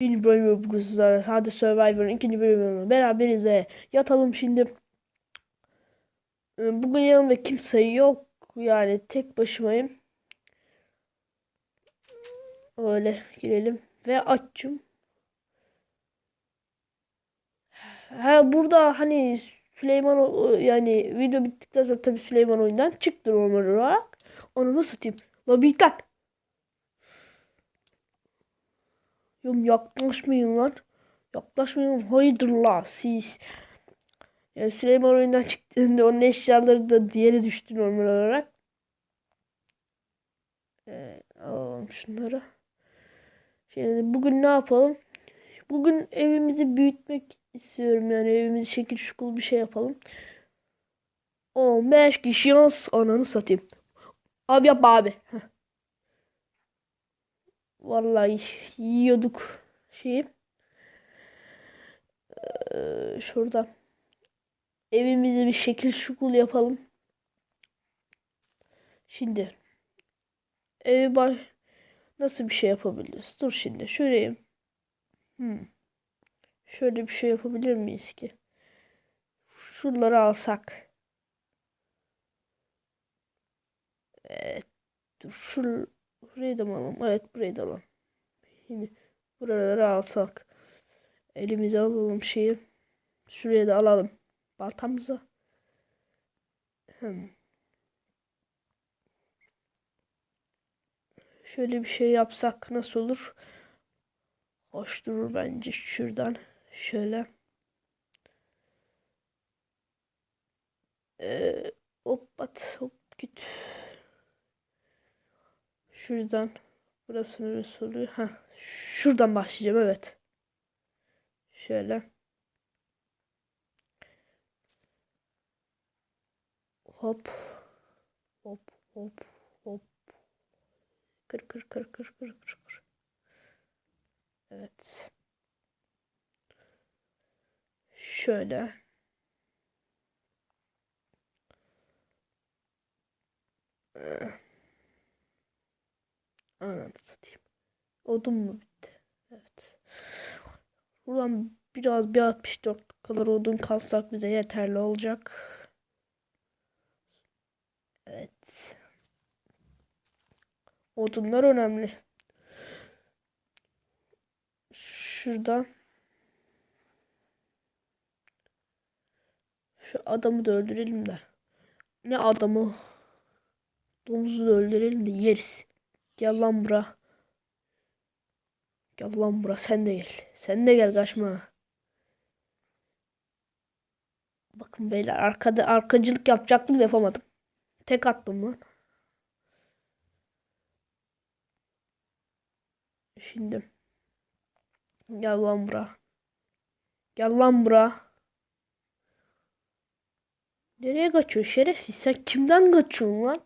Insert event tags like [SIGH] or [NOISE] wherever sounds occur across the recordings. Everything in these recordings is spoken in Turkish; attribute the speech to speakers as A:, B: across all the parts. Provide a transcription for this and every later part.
A: Birinci bölümü bugün sizlerle Sade Survivor'ın ikinci bölümünü beraberiz ve yatalım şimdi. Ee, Bugün yanımda kimse yok. Yani tek başımayım. Öyle girelim. Ve açım. Ha burada hani Süleyman yani video bittikten sonra tabii Süleyman oyundan çıktı normal olarak. Onu nasıl satayım? La bir lan. Yok yaklaşmayın lan. Yaklaşmayın. Hayırdır la siz. Yani Süleyman oyundan çıktığında onun eşyaları da diğeri düştü normal olarak. Ee, alalım şunları. Şimdi bugün ne yapalım? Bugün evimizi büyütmek istiyorum yani evimizi şekil şukul bir şey yapalım. 15 kişi yaz ananı satayım. Abi yap abi. Heh. Vallahi yiyorduk şeyi. Ee, şurada. Evimizi bir şekil şukul yapalım. Şimdi. Evi baş... Nasıl bir şey yapabiliriz? Dur şimdi. Şuraya. Hmm. Şöyle bir şey yapabilir miyiz ki? Şuraları alsak. Evet. Dur. Şur Burayı da mı alalım? Evet burayı da alalım. Şimdi buraları alsak. Elimize alalım şeyi. Şuraya da alalım. Baltamızı. Hmm. Şöyle bir şey yapsak nasıl olur? Hoş durur bence şuradan. Şöyle. Ee, hop at hop git. Şuradan. Burası neresi oluyor? Ha, şuradan başlayacağım evet. Şöyle. Hop. Hop hop hop. Kır kır kır kır kır kır kır. Evet. Şöyle. Ee, Ananı satayım. Odun mu bitti? Evet. Buradan biraz bir 64 kadar odun kalsak bize yeterli olacak. Evet. Odunlar önemli. Şurada. Şu adamı da öldürelim de. Ne adamı? Domuzu da öldürelim de yeriz. Gel lan bura. Gel lan bura sen de gel. Sen de gel kaçma. Bakın beyler arkada arkacılık yapacaktım da yapamadım. Tek attım lan. Şimdi. Gel lan bura. Gel lan bura. Nereye kaçıyor şerefsiz? Sen kimden kaçıyorsun lan?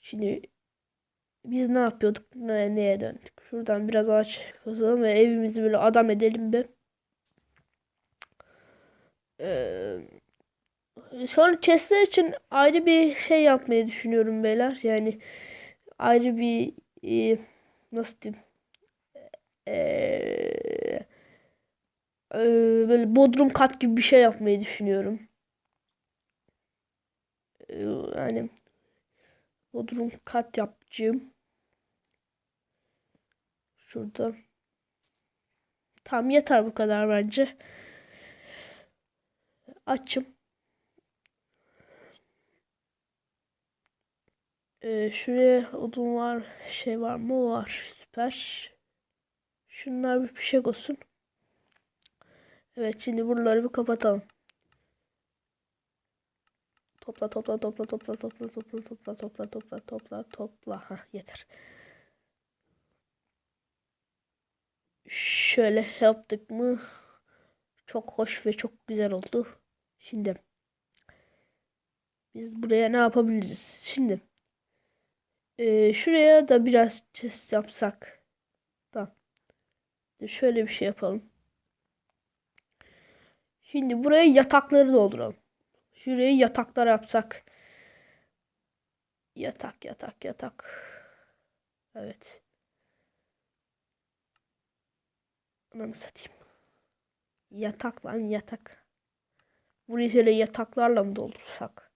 A: Şimdi biz ne yapıyorduk? Ne, neye döndük? Şuradan biraz ağaç kazalım ve evimizi böyle adam edelim be. Ee, sonra chestler için ayrı bir şey yapmayı düşünüyorum beyler. Yani ayrı bir e, nasıl diyeyim? Ee, e, böyle bodrum kat gibi bir şey yapmayı düşünüyorum. Ee, yani bodrum kat yapacağım. Şurada. Tam yeter bu kadar bence. Açım. Ee, şuraya odun var. Şey var mı? Var. Süper. Şunlar bir fişek olsun. Evet şimdi buraları bir kapatalım. Topla topla topla topla topla topla topla topla topla topla topla. Hah yeter. Şöyle yaptık mı? Çok hoş ve çok güzel oldu. Şimdi biz buraya ne yapabiliriz? Şimdi e, şuraya da biraz chest yapsak. Tamam. Şöyle bir şey yapalım. Şimdi buraya yatakları dolduralım. Şuraya yataklar yapsak. Yatak yatak yatak. Evet. Ananı satayım. Yatak lan yatak. Burayı şöyle yataklarla mı doldursak?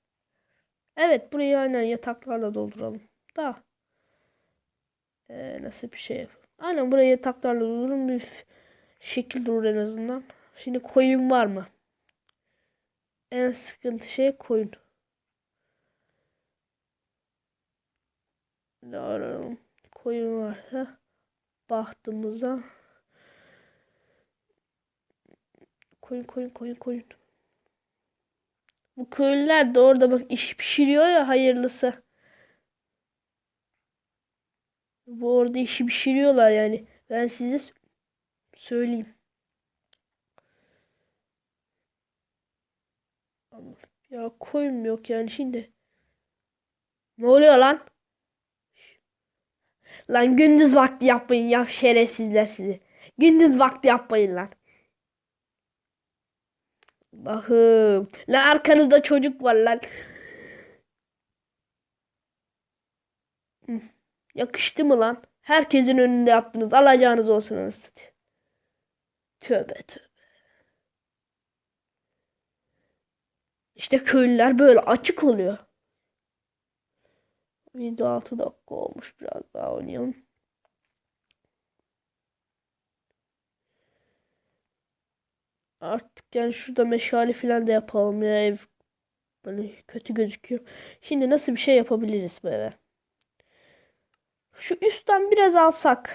A: Evet burayı aynen yataklarla dolduralım. Da. Ee, nasıl bir şey yapalım. Aynen burayı yataklarla doldurun bir şekil durur en azından. Şimdi koyun var mı? En sıkıntı şey koyun. Ararım? Koyun varsa baktığımızda koyun koyun koyun koyun. Bu köylüler de orada bak iş pişiriyor ya hayırlısı. Bu orada işi pişiriyorlar yani. Ben size söyleyeyim. Ya koyun yok yani şimdi. Ne oluyor lan? Lan gündüz vakti yapmayın ya şerefsizler sizi. Gündüz vakti yapmayın lan. Allah'ım. Lan arkanızda çocuk var lan. Yakıştı mı lan? Herkesin önünde yaptınız. Alacağınız olsun anasını. Tövbe tövbe. İşte köylüler böyle açık oluyor. Video 6 dakika olmuş. Biraz daha oynayalım. Artık yani şurada meşale falan da yapalım ya ev böyle kötü gözüküyor. Şimdi nasıl bir şey yapabiliriz bu eve? Şu üstten biraz alsak.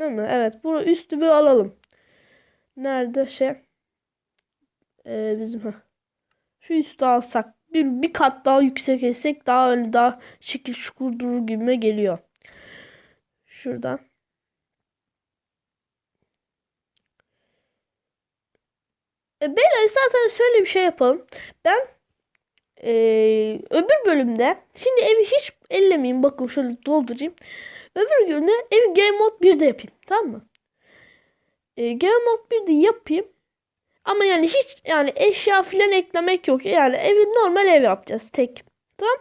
A: Değil mi? Evet. Bu üstü bir alalım. Nerede şey? Ee, bizim ha. Şu üstü alsak. Bir, bir kat daha yüksek etsek daha öyle daha şekil şukur durur gibime geliyor. Şuradan. E, beyler isterseniz şöyle bir şey yapalım. Ben ee, öbür bölümde şimdi evi hiç ellemeyeyim. Bakın şöyle doldurayım. Öbür günde evi Game Mode 1'de yapayım. Tamam mı? Ee, Game Mode 1'de yapayım. Ama yani hiç yani eşya filan eklemek yok. Yani evi normal ev yapacağız tek. Tamam.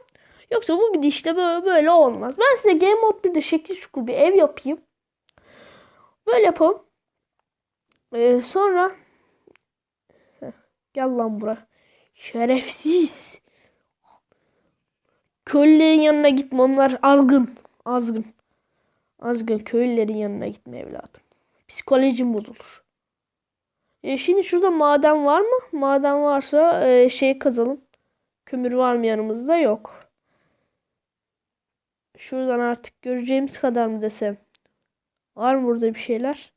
A: Yoksa bu gidişte böyle, böyle olmaz. Ben size Game Mode 1'de şekil şukur bir ev yapayım. Böyle yapalım. Ee, sonra gel lan bura. Şerefsiz. Köylülerin yanına gitme onlar azgın. Azgın. Azgın köylülerin yanına gitme evladım. Psikolojim bozulur. E şimdi şurada maden var mı? Maden varsa e, şey kazalım. Kömür var mı yanımızda? Yok. Şuradan artık göreceğimiz kadar mı desem? Var mı burada bir şeyler?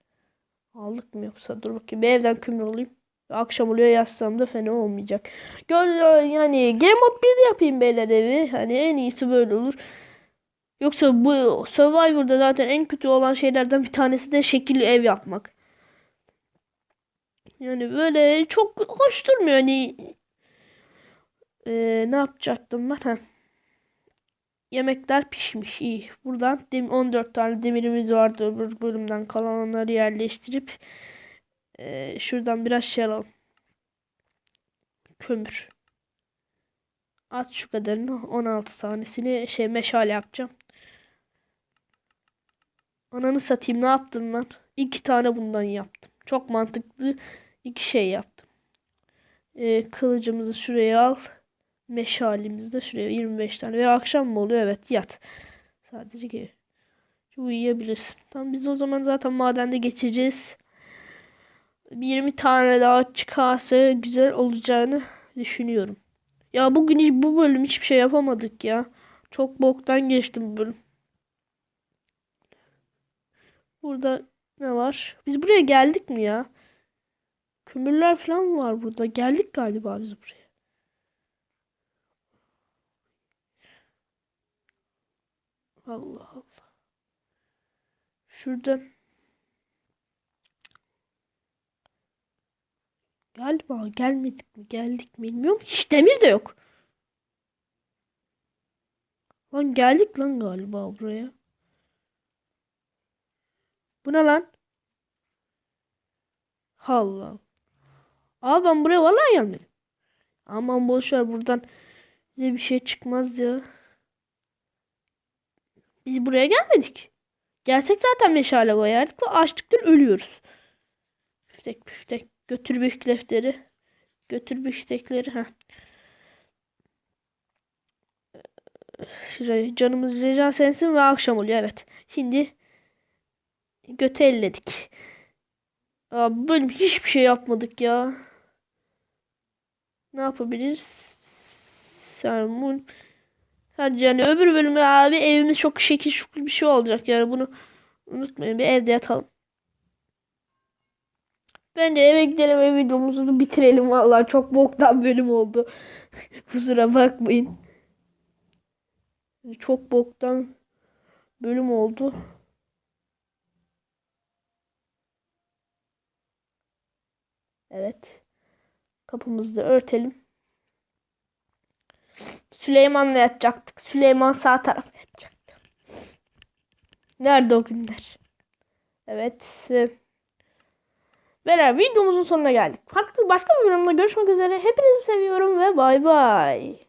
A: Aldık mı yoksa? Dur bakayım. Bir evden kömür alayım. Akşam oluyor yazsam da fena olmayacak. Gör, yani Game Mode 1'de yapayım beyler evi. Hani en iyisi böyle olur. Yoksa bu Survivor'da zaten en kötü olan şeylerden bir tanesi de şekilli ev yapmak. Yani böyle çok hoş durmuyor. Hani Ee, ne yapacaktım ben? Ha. Yemekler pişmiş. iyi. Buradan dem 14 tane demirimiz vardı. Öbür bölümden kalanları yerleştirip ee, şuradan biraz şey alalım. Kömür. At şu kadarını 16 tanesini şey meşale yapacağım. Ananı satayım ne yaptım ben? İki tane bundan yaptım. Çok mantıklı iki şey yaptım. Ee, kılıcımızı şuraya al. Meşalimizi de şuraya 25 tane. Ve akşam mı oluyor? Evet yat. Sadece gel. Uyuyabilirsin. Tamam biz o zaman zaten madende geçeceğiz. 20 tane daha çıkarsa güzel olacağını düşünüyorum. Ya bugün hiç bu bölüm hiçbir şey yapamadık ya. Çok boktan geçtim bu bölüm. Burada ne var? Biz buraya geldik mi ya? Kömürler falan var burada. Geldik galiba biz buraya. Allah Allah. Şurada galiba gelmedik mi? Geldik mi bilmiyorum. Hiç demir de yok. Lan geldik lan galiba buraya. Bu ne lan? Allah. Aa ben buraya vallahi gelmedim. Aman boş ver buradan bize bir şey çıkmaz ya. Biz buraya gelmedik. Gelsek zaten meşale koyardık ve açlıktan ölüyoruz. Büftek büftek. Götür büftekleri. Götür büftekleri. Ha. Şuraya canımız rica sensin ve akşam oluyor evet. Şimdi götü elledik. Aa, bölüm hiçbir şey yapmadık ya. Ne yapabiliriz? Sermon. Sadece yani öbür bölümde abi evimiz çok şekil şukul bir şey olacak. Yani bunu unutmayın. Bir evde yatalım. Bence eve gidelim ve videomuzu da bitirelim. Vallahi çok boktan bölüm oldu. [LAUGHS] Kusura bakmayın. Çok boktan bölüm oldu. Evet. Kapımızı da örtelim. Süleyman'la yatacaktık. Süleyman sağ tarafa yatacaktı. Nerede o günler? Evet ve Beyler videomuzun sonuna geldik. Farklı başka bir bölümde görüşmek üzere. Hepinizi seviyorum ve bay bay.